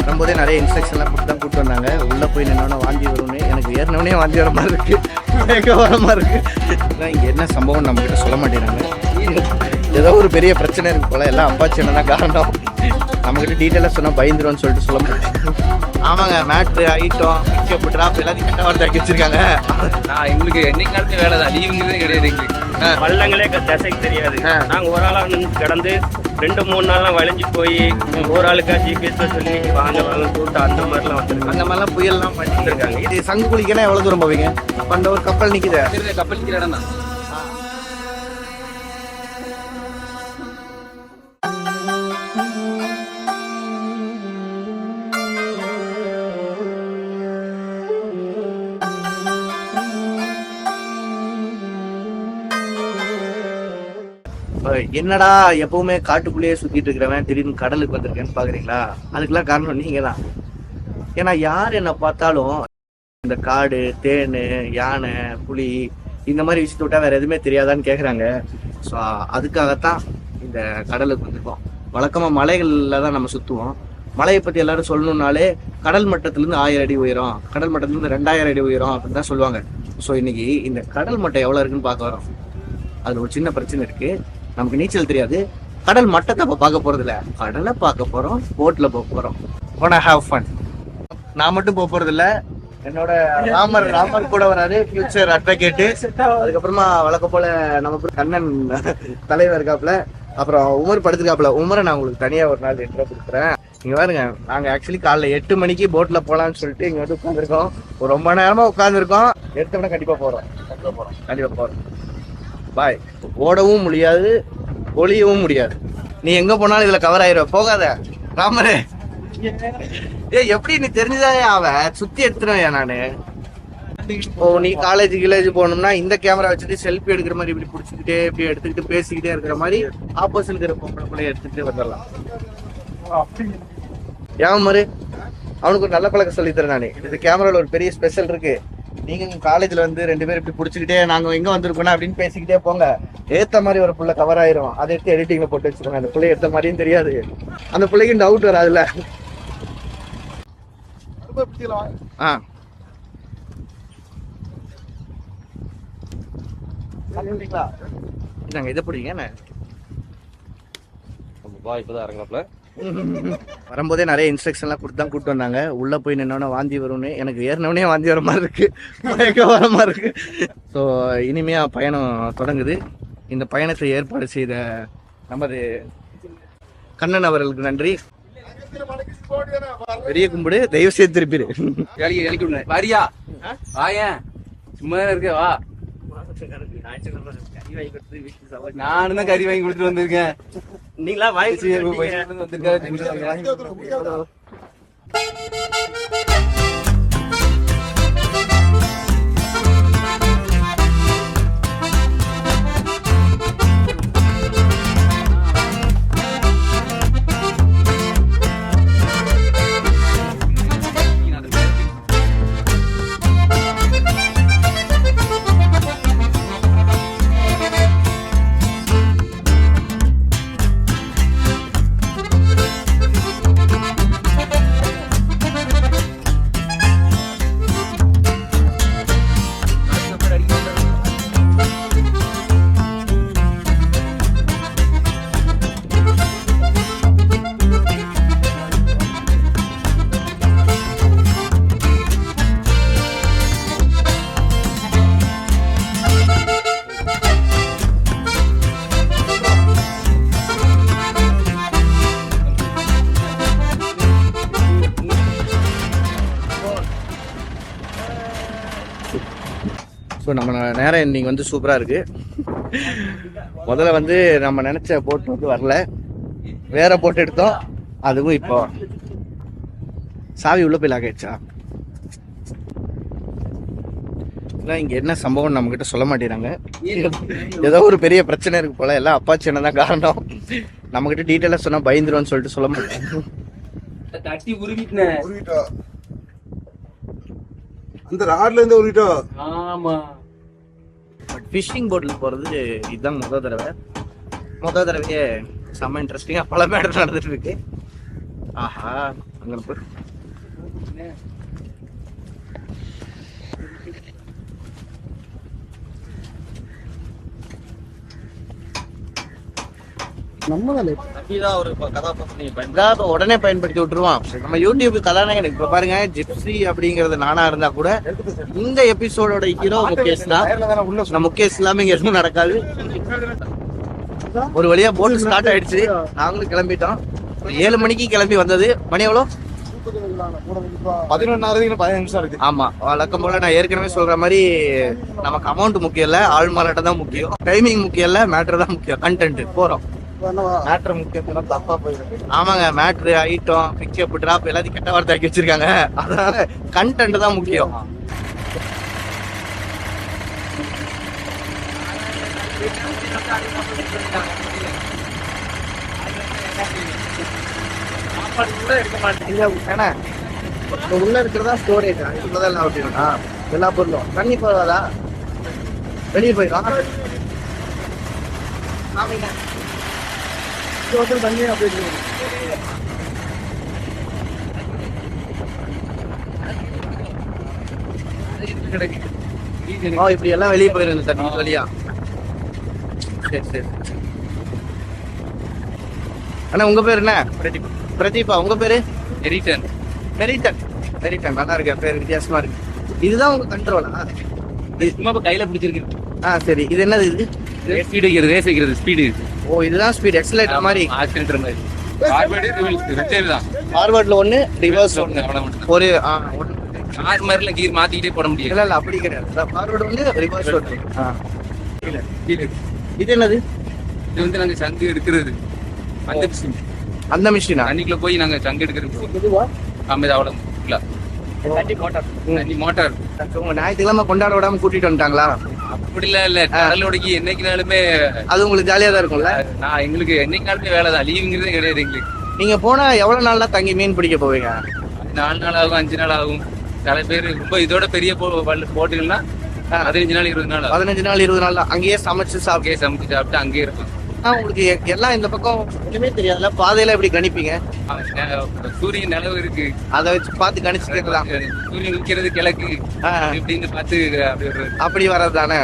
வரும்போதே நிறைய இன்ஸ்ட்ரக்ஷன்லாம் கொடுத்து தான் கூப்பிட்டு வந்தாங்க. உள்ளே போய் நின்னோன்னே வாந்தி வரும்னு. எனக்கு ஏறினவனே வாந்தி வர மாதிரி இருக்குது மயக்க இருக்குது இருக்கு? இங்கே என்ன சம்பவம் நம்ம கிட்ட சொல்ல மாட்டேங்கிறாங்க ஏதோ ஒரு பெரிய பிரச்சனை இருக்கு போல. எல்லாம் அப்பாச்சி என்ன காரணம். நம்மகிட்ட டீட்டெயிலாக சொன்னால் பயந்துரும்னு சொல்லிட்டு சொல்ல மாட்டேன் ஆமாங்க மேட்ரு ஐட்டம் பிக்கப் ட்ராப் எல்லாத்தையும் கட்ட வார்த்தை ஆக்கி வச்சிருக்காங்க. நான் எங்களுக்கு என்னைக்கு வேலை தான் லீவுங்கிறதே கிடையாது எங்களுக்கு. பள்ளங்களே திசைக்கு தெரியாது. ஆ. நாங்க ஒரு ஆளா நின்னு கிடந்து ரெண்டு மூணு நாள்லாம் வளைஞ்சு போய் ஒரு ஆளுக்கா ஜிபிஎஸ் சொல்லி வாங்க வாங்க கூட்டம் அந்த மாதிரிலாம் வந்துருக்காங்க. அந்த மாதிரிலாம் புயல்லாம் பண்ணிட்டு இருக்காங்க இது சங்கு குளிக்கனா எவ்வளோ தூரம் போவீங்க? அந்த ஒரு கப்பல் நிற்குது கப்பல் நிற்கிற இடம் தான். என்னடா எப்பவுமே காட்டுக்குள்ளேயே சுத்திட்டு இருக்கிறவன் திடீர்னு கடலுக்கு வந்திருக்கேன்னு பாக்குறீங்களா? அதுக்கெல்லாம் காரணம் நீங்க தான் ஏன்னா யார் என்ன பார்த்தாலும் இந்த காடு தேனு யானை புலி இந்த மாதிரி விஷயத்த விட்டா வேற எதுவுமே தெரியாதான்னு கேக்குறாங்க. ஸோ அதுக்காகத்தான் இந்த கடலுக்கு வந்திருக்கோம். வழக்கமா மலைகள்ல தான் நம்ம சுத்துவோம். மலையை பத்தி எல்லாரும் சொல்லணும்னாலே கடல் மட்டத்துலேருந்து ஆயிரம் அடி உயரம் கடல் மட்டத்துலேருந்து ரெண்டாயிரம் அடி உயரம் அப்படின்னு தான் சொல்லுவாங்க. ஸோ இன்னைக்கு இந்த கடல் மட்டம் எவ்வளோ இருக்குன்னு பார்க்க வரோம். அதுல ஒரு சின்ன பிரச்சனை இருக்குது நமக்கு நீச்சல் தெரியாது. கடல் மட்டத்தை இப்போ பார்க்க போறது இல்லை கடலை பார்க்க போறோம் போட்ல போக போறோம். போனா ஹாவ் ஃபன் நான் மட்டும் போக போறது இல்லை என்னோட ராமர் ராமர் கூட வராரு ஃபியூச்சர் அட்வொகேட் அதுக்கப்புறமா வழக்க போல நம்ம கண்ணன் தலைவர் இருக்காப்ல அப்புறம் உமர் படுத்திருக்காப்ல உமரை நான் உங்களுக்கு தனியா ஒரு நாள் இன்ட்ரோ கொடுக்குறேன். இங்க பாருங்க நாங்க ஆக்சுவலி காலைல எட்டு மணிக்கு போட்ல போலாம்னு சொல்லிட்டு இங்க வந்து உட்காந்துருக்கோம் ஒரு ரொம்ப நேரமா உட்காந்துருக்கோம் எடுத்தோம்னா கண்டிப்பா போறோம் கண்டிப்பா போறோம். கண்டிப்பா போறோம். பாய். ஓடவும் முடியாது ஒளியவும் முடியாது. நீ எங்க போனாலும் இதுல கவர் ஆயிரும் போகாத. ராமரே. ஏ எப்படி நீ தெரிஞ்சுதானே அவ? சுத்தி எடுத்துருவேன் நானு. ஓ நீ காலேஜ் கிலேஜ் போகணும்னா இந்த கேமரா வச்சுட்டு செல்ஃபி எடுக்கிற மாதிரி இப்படி பிடிச்சிக்கிட்டே இப்படி எடுத்துக்கிட்டு பேசிக்கிட்டே இருக்கிற மாதிரி ஆப்போசிட் இருக்கிற பொம்பளை பிள்ளைய எடுத்துக்கிட்டே வந்துடலாம். ஏன் மாதிரி அவனுக்கு ஒரு நல்ல பழக்கம் சொல்லித்தரேன் தரேன் இந்த இது கேமரால ஒரு பெரிய ஸ்பெஷல் இருக்கு. நீங்க காலேஜ்ல வந்து ரெண்டு பேரும் இப்படி பிடிச்சிக்கிட்டே நாங்க எங்க வந்திருக்கோம் அப்படின்னு பேசிக்கிட்டே போங்க. ஏத்த மாதிரி ஒரு புள்ள கவர் ஆயிரும். அதை எடுத்து எடிட்டிங்ல போட்டு வச்சிருக்கோங்க அந்த பிள்ளை ஏத்த மாதிரியும் தெரியாது. அந்த பிள்ளைக்கு டவுட் வராதுல்ல. ஆ. நாங்க இதை பிடிங்க என்ன? வா இப்பதான் இறங்கலாப்ல வரும்போதே நிறைய இன்ஸ்ட்ரக்ஷன்லாம் கொடுத்து தான் கூப்பிட்டு வந்தாங்க. உள்ள போய் நின்னோன்னே வாந்தி வரும்னு எனக்கு ஏறினவனே வாந்தி வர மாதிரி இருக்கு. மயக்க வர மாதிரி இருக்கு. ஸோ இனிமையா பயணம் தொடங்குது. இந்த பயணத்தை ஏற்பாடு செய்த நமது கண்ணன் அவர்களுக்கு நன்றி. பெரிய கும்பிடு தயவு செய்து திருப்பிடு வேலைக்கு வேலைக்கு வரியா. வாயேன். சும்மா இருக்க வா. நானும் தான் கறி வாங்கி கொடுத்துட்டு வந்திருக்கேன். நீங்களா வாங்கி சரி, நம்ம நேரம் இன்னைக்கு வந்து சூப்பராக இருக்கு. முதல்ல வந்து நம்ம நினைச்ச போட் வந்து வரல. வேற போட் எடுத்தோம். அதுவும் இப்போ சாவி உள்ள போய் லாக் ஆயிடுச்சா? ஆக்சுவலாக இங்கே என்ன சம்பவம் நம்ம கிட்ட சொல்ல மாட்டேறாங்க ஏதோ ஒரு பெரிய பிரச்சனை இருக்கு போல. எல்லாம் அப்பாச்சி என்ன தான் காரணம். நம்ம கிட்ட டீட்டெயிலாக சொன்னா பயந்துருவோம்னு சொல்லிட்டு சொல்ல மாட்டேன். தட்டி உருவிட்டேன். அந்த ராட்ல இருந்து உருவிட்டோம் ஆமா. ஃபிஷிங் போட்டில் போகிறது இதுதான் முதல் தடவை. மொதல் தடவையே செம்ம இன்ட்ரெஸ்டிங்காக பல மேடம் நடந்துட்டு இருக்கு. ஆஹா அங்கே போய். இதான் உடனே பயன்படுத்தி விட்டுருவான். நம்ம யூடியூப் கதாநாயகன் இப்ப பாருங்க ஜிப்சி அப்படிங்கறது நானா இருந்தா கூட இந்த எபிசோடோட ஹீரோ முகேஷ் தான். நம்ம முகேஷ் இல்லாம இங்க எதுவும் நடக்காது. ஒரு வழியா போட் ஸ்டார்ட் ஆயிடுச்சு. நாங்களும் கிளம்பிட்டோம். ஏழு மணிக்கு கிளம்பி வந்தது. மணி எவ்வளோ? பதினொன்னாயிரத்துக்கு பதினஞ்சு நிமிஷம் இருக்கு. ஆமா. வழக்கம் போல நான் ஏற்கனவே சொல்ற மாதிரி நமக்கு அமௌண்ட் முக்கியம் இல்ல ஆள் மாறாட்ட தான் முக்கியம். டைமிங் முக்கியம் இல்ல மேட்டர் தான் முக்கியம். கண்டென்ட் போறோம். மேட்ரு முக்கியம் தப்பா போயிருக்கு. ஆமாங்க மேட்ரு ஐட்டம் பிக்கப் டிராப் எல்லாத்தையும் கெட்ட வார்த்தை ஆக்கி வச்சிருக்காங்க. அதனால கண்டென்ட் தான் முக்கியம். உள்ள இருக்கிறதா ஸ்டோரேஜ் இதுக்குள்ளதான் எல்லாம் எல்லா பொருளும். தண்ணி போகாதா? வெளியே போயிடும். ஆமாங்க தண்ணி அப்படி. ஓ இப்படி எல்லாம் வெளியே போயிருங்க தண்ணி வழியா சரி சரி. அண்ணா உங்க பேர் என்ன? பிரதீப். பிரதீபா உங்க பேரு? Return Meriton. மெரிட்டன் நல்லா இருக்கு பேர் வித்தியாசமா இருக்கு. இதுதான் உங்க கண்ட்ரோலா சும்மா இப்ப கையில பிடிச்சிருக்கு ஆ சரி. இது என்னது இது? ஸ்பீடு வைக்கிறது ரேஸ் வைக்கிறது ஸ்பீடு ஓ இதுதான் ஸ்பீட் எக்ஸலேட்டர் மாதிரி. ஆக்சிடென்ட் மாதிரி. ஃபார்வர்ட்ல ஒன்னு ரிவர்ஸ் ஒன்னு ஒரு கார் மாதிரில கீர் மாத்திக்கிட்டே போட முடியாது. இல்ல இல்ல அப்படி கிடையாது. ஃபார்வர்ட் ஒன்னு ரிவர்ஸ் ஒன்னு இது இது என்னது? வந்து நாங்க சங்கு எடுக்கிறது. அந்த மிஷின் அந்த மிஷினா தண்ணிக்குள்ள போய் நாங்க சங்கு எடுக்கிறது. ஆமா இது அவ்வளவு தண்ணி மோட்டார். உங்க ஞாயிற்றுக்கிழமை கொண்டாட விடாம கூட்டிட்டு வந்துட்டாங்களா? அப்படிலாம் இல்ல. கடலோடைக்கு என்னைக்குனாலுமே அது உங்களுக்கு ஜாலியா தான் இருக்கும்ல? நான் எங்களுக்கு என்னைக்குனாலுமே வேலை தான். லீவுங்கிறதே கிடையாது எங்களுக்கு. நீங்க போனா எவ்வளவு நாள்ல தங்கி மீன் பிடிக்க போவீங்க? நாலு நாள் ஆகும் அஞ்சு நாள் ஆகும். சில பேர் ரொம்ப இதோட பெரிய போட்டுகள்னா பதினஞ்சு நாள் இருபது நாள் பதினஞ்சு நாள் இருபது நாள் அங்கேயே சமைச்சு சாப்பிட்டு சமைச்சு சாப்பிட்டு அங்கேயே இருக்கும் உங்களுக்கு எல்லாம் இந்த பக்கம் ஒண்ணுமே தெரியாதுல பாதையில எப்படி கணிப்பீங்க? சூரியன் நிலவு இருக்கு. அதை வச்சு பார்த்து கணிச்சுக்கலாம் சூரியன் நிக்கிறது கிழக்கு. இப்படின்னு பார்த்து அப்படி வர்றது. தானே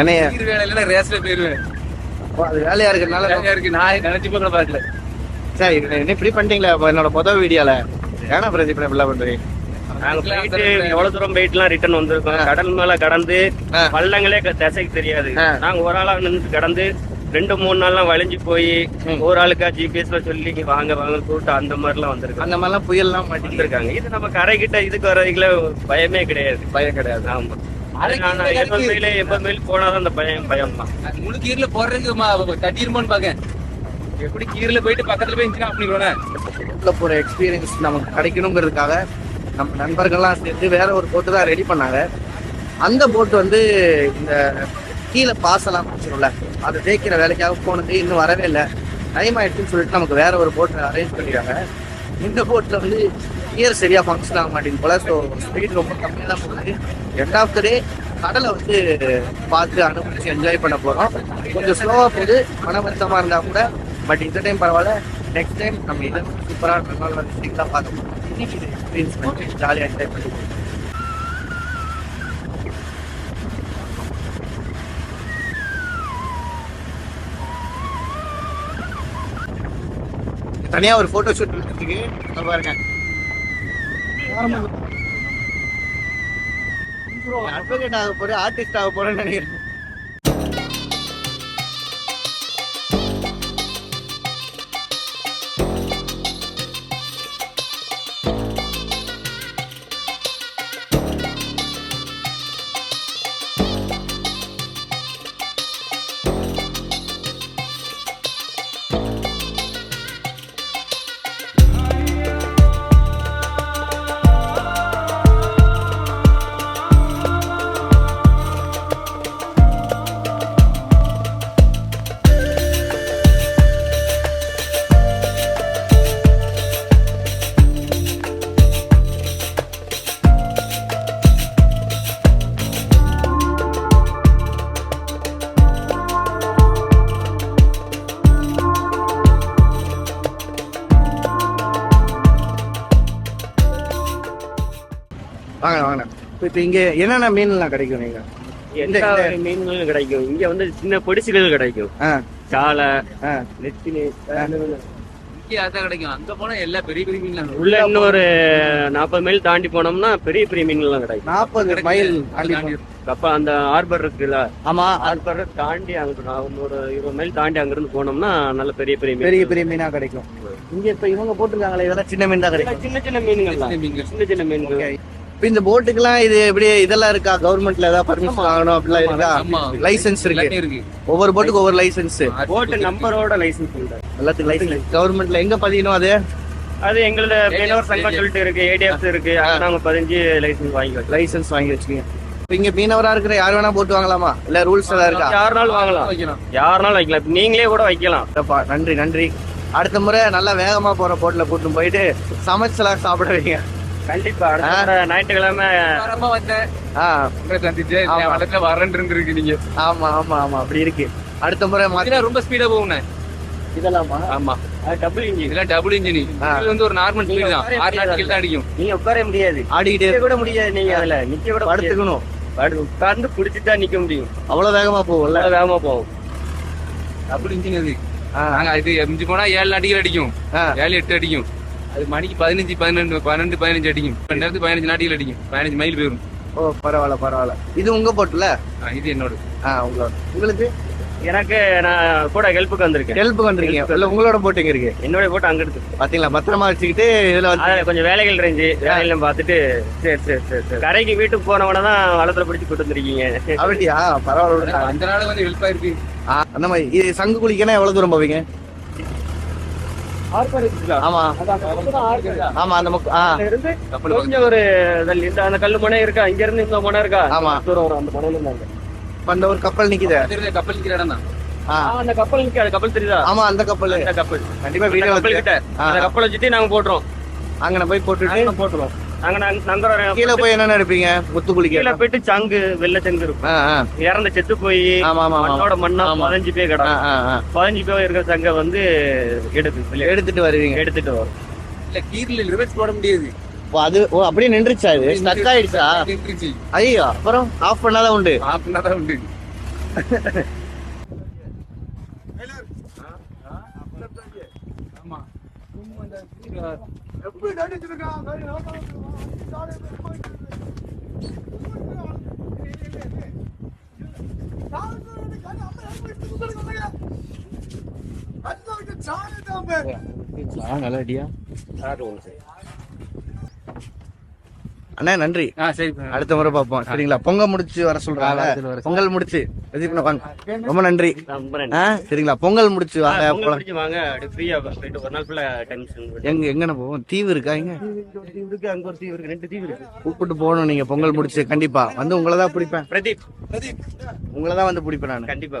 என்னைய நீர் வேலையில ரேஸ்ல போயிருவேன். அது வேலையா இருக்கிறதுனால வேலையா இருக்கு. நான் நினைச்சு கூட பார்க்கல. சரி என்ன இப்படி பண்ணிட்டீங்களா என்னோட முதல் வீடியோல. ஏன்னா பிரதீப் இப்படிலாம் பண்றீங்க நாங்க போயிட்டு எவ்வளவு தூரம் போயிட்டுலாம் ரிட்டர்ன் வந்திருக்கோம்? கடல் மேல கடந்து. பள்ளங்களே திசைக்கு தெரியாது. நாங்க ஒரு ஆளா நின்று கடந்து ரெண்டு மூணு நாள்லாம் வளைஞ்சு போய். ஒரு ஆளுக்கா ஜிபிஎஸ்ல சொல்லி வாங்க வாங்க கூப்பிட்டு அந்த மாதிரிலாம் வந்திருக்காங்க. அந்த மாதிரிலாம் புயல்லாம் மாட்டிட்டு வந்திருக்காங்க. இது நம்ம கரை கிட்ட இதுக்கு வர்றதுக்குள்ள பயமே கிடையாது. பயம் கிடையாது. ஆமா. எப்பவுமே போனாதான் அந்த பயம் பயம் தான். அது முழு கீர்ல போடுறதுக்கு தட்டிருமோன்னு பாக்கேன் எப்படி கீர்ல போயிட்டு பக்கத்துல போய் இருந்துச்சுன்னா அப்படி போற எக்ஸ்பீரியன்ஸ் நமக்கு கிடைக்கணுங்கிறதுக்காக நம்ம நண்பர்கள்லாம் சேர்ந்து வேற ஒரு போட்டு தான் ரெடி பண்ணாங்க. அந்த போட் வந்து இந்த கீழே பாசலாம் வச்சிரும்ல அதை தேய்க்கிற வேலைக்காக போனது இன்னும் வரவே இல்லை. டைம் ஆயிடுச்சுன்னு சொல்லிட்டு நமக்கு வேற ஒரு போட்டு அரேஞ்ச் பண்ணிடுறாங்க. இந்த போட்டில் வந்து கியர் சரியாக ஃபங்க்ஷன் ஆக மாட்டேங்குது போல. ஸோ ஸ்பீட் ரொம்ப கம்மியாக தான் போகுது. எண்ட் ஆஃப் த டே கடலை வந்து பார்த்து அனுபவிச்சு என்ஜாய் பண்ண போகிறோம் கொஞ்சம் ஸ்லோவாக போகுது. மன வருத்தமா இருந்தால் கூட பட் இந்த டைம் பரவாயில்ல. நெக்ஸ்ட் டைம் நம்ம இதை சூப்பராக நல்லா வந்து சீக்கிரம் இன்னைக்கு இது எக்ஸ்பீரியன்ஸ் பண்ணி ஜாலியாக என்ஜாய் பண்ணி தனியா ஒரு போட்டோ ஷூட் எடுக்கிறதுக்கு பாருங்க அட்வொகேட் ஆக போறேன் ஆர்டிஸ்ட் ஆக போறேன்னு நினைக்கிறேன் இப்ப இங்க என்னென்ன மீன்லாம் கிடைக்கும் நீங்க? வகை மீன்களும் கிடைக்கும். இங்க வந்து சின்ன பொடிசுகள் கிடைக்கும். சாலை. நெத்திலி அதான் கிடைக்கும். அங்க போனா எல்லா பெரிய பெரிய மீன்லாம் இருக்கும். உள்ள இன்னொரு நாற்பது மைல் தாண்டி போனோம்னா பெரிய பெரிய மீன்கள்லாம் கிடைக்கும். நாற்பது மைல் தாண்டி தாண்டி போ- கப்பல் அந்த ஹார்பர் இருக்குல்ல ஆமா. ஹார்பர் தாண்டி நான் ஒரு இருபது மைல் தாண்டி அங்கிருந்து போனோம்னா நல்ல பெரிய பெரிய மீன். பெரிய பெரிய மீனா கிடைக்கும். இங்க இப்ப இவங்க போட்டிருக்காங்களே இதெல்லாம் சின்ன மீன் தான் கிடைக்கும். சின்ன சின்ன மீன்கள். சின்ன. சின்ன மீன்கள். இந்த போட்டுக்கெல்லாம் இது எப்படி இதெல்லாம் இருக்கா? கவர்மெண்ட்ல ஏதாவது பர்மிஷன் வாங்கணும் அப்படிலாம் இருக்கா. லைசென்ஸ் இருக்கு. எல்லாமே ஒவ்வொரு போட்டுக்கு ஒவ்வொரு லைசென்ஸ் போட்டு நம்பரோட லைசன்ஸ் எல்லாத்துக்கும் லைசென்ஸ் கவர்மெண்ட்ல எங்க பதியணும் அது? அது எங்களோட மீனவர் சங்கம் சொல்லிட்டு இருக்கு ஏடிஎஃப் இருக்கு. அங்க நாங்க பதினஞ்சு லைசன்ஸ் வாங்கி லைசென்ஸ் வாங்கி வச்சுக்கீங்க. இப்ப இங்க மீனவரா இருக்கிற யார் வேணா போட்டு வாங்கலாமா? இல்ல ரூல்ஸ் ஏதாவது இருக்கா? யாருனாலும் வாங்கலாம். வைக்கலாம். யாருனாலும் வைக்கலாம். நீங்களே கூட வைக்கலாம். நன்றி நன்றி. அடுத்த முறை நல்லா வேகமா போற போட்ல கூட்டிட்டு போயிட்டு சமைச்சலாம் சாப்பிட வைங்க கண்டிப்பா ஞாயிற்றுக்கிழமை சந்திச்சு வரேன் இருந்திருக்கு நீங்க. ஆமா ஆமா ஆமா. அப்படி இருக்கு. அடுத்த முறை இதெல்லாம் ரொம்ப ஸ்பீடா போகுண்ணே இதெல்லாமா? ஆமா. டபுள் இன்ஜின் இதெல்லாம் டபுள் இன்ஜின். இது வந்து ஒரு நார்மல் ஸ்பீடு தான். ஆறு நாட்கள் தான் அடிக்கும். நீங்க உட்கார முடியாது. ஆடிக்கிட்டே கூட முடியாது நீங்க அதுல. நிக்க கூட படுத்து படுத்துக்கணும். உட்கார்ந்து குடிச்சிட்டா நிக்க முடியும். அவ்வளவு வேகமா போகும்ல? நல்லா வேகமா போகும். டபுள் இன்ஜின் அது. ஆ, நாங்க இது எரிஞ்சு போனா ஏழு நாட்டிகள் அடிக்கும். ஏழு எட்டு அடிக்கும். அது மணிக்கு பதினஞ்சு பதினெண்டு பன்னெண்டு பதினஞ்சு அடிக்கும். ரெண்டாயிரத்து பதினஞ்சு நாட்டிகள் அடிக்கும். பதினஞ்சு மைல் போயிடும் ஓ பரவாயில்ல பரவாயில்ல. இது உங்க போட்டுல? ஆ, இது என்னோட. ஆ உங்களோட. உங்களுக்கு? எனக்கு நான் கூட ஹெல்ப்புக்கு வந்திருக்கேன். ஹெல்ப் பண்றீங்க இல்ல உங்களோட போட்டு இங்க இருக்கு? என்னோட போட்டு அங்க எடுத்து பாத்தீங்களா? பத்திரமா வச்சுக்கிட்டு இதுல வந்து கொஞ்சம் வேலைகள் இருந்துச்சு. வேலையெல்லாம் பார்த்துட்டு சரி சரி சரி சரி. கரைக்கு வீட்டுக்கு போனவன தான் வளத்துல பிடிச்சு கூட்டு வந்திருக்கீங்க. அப்படியா? பரவாயில்ல. அந்த நாள் வந்து ஹெல்ப் ஆயிருக்கு ஆ, அந்த மாதிரி. இது சங்கு குளிக்கனா எவ்வளவு தூரம் போவீங்க? ஆமா. ஆமா அந்த முக்கு- ஆ. கப்பல் கொஞ்சம் ஒரு அந்த கல்லு மனை இருக்கா? இங்க இருந்து இந்த மனை இருக்கா? ஆமா. தூரம் வரும் அந்த மனையில இருந்தாங்க அந்த ஒரு கப்பல் நிக்குது. கப்பல் நிக்கிற இடம் தான் ஆ, அந்த கப்பல் நிக்காது கப்பல் தெரியுதா? ஆமா அந்த கப்பல். அந்த கப்பல். கண்டிப்பா வீடியோ கப்பல் கிட்ட. அந்த கப்பல் வச்சுட்டு நாங்க போட்டுறோம் அங்கன போய் போட்டுட்டு போட்டுருவோம். நாங்க நாங்க- நாங்க கீழே போய் என்னென்ன எடுப்பீங்க முத்து கீழே குளிக்க போயிட்டு சங்கு வெள்ளை சங்கு இருக்கும். இறந்த செத்து போய் ஆமா ஆமா ஆமா மண்ணோட மண்ணா பேர் ஆ, கிடக்கும். பதினஞ்சு பேர் இருக்கிற சங்கை வந்து எடுத்து எடுத்துட்டு வருவீங்க எடுத்துட்டு வரும் இல்ல கீரில் ரிவர்ஸ் போட முடியாது ஓ, அது ஓ அப்படியே நின்றுச்சா இது ஸ்டக் ஆயிடுச்சா ஐயோ அப்புறம் ஆஃப் பண்ணாதான் உண்டு ஆஃப்னா தான் உண்டு ஆமா சும்மா இந்த கீரை எப்படி நடிச்சிருக்கான் நல்லடியா அண்ணா நன்றி. அடுத்த முறை பார்ப்போம். சரிங்களா? பொங்கல் முடிச்சு வர சொல்றாங்க. பொங்கல் முடிச்சு ரொம்ப நன்றி. ரொம்ப நன்றி. ஆ சரிங்களா? பொங்கல் முடிச்சு ஆ, வாங்க பொங்கல் போலாம். முடிச்சு வாங்க. அப்படியே ஃப்ரீயா போயிட்டு ஒரு நாள் ஃபுல்லா டென்ஷன் எங்க எங்கன போவோம்? தீவு இருக்கா இங்க? இருக்கு அங்க ஒரு தீவு இருக்கு ரெண்டு தீவு இருக்கு. கூப்பிட்டு போகணும் நீங்க பொங்கல் முடிச்சு. கண்டிப்பா. வந்து உங்களை தான் பிடிப்பேன். பிரதீப். உங்களை தான் வந்து பிடிப்பேன் நான். கண்டிப்பா.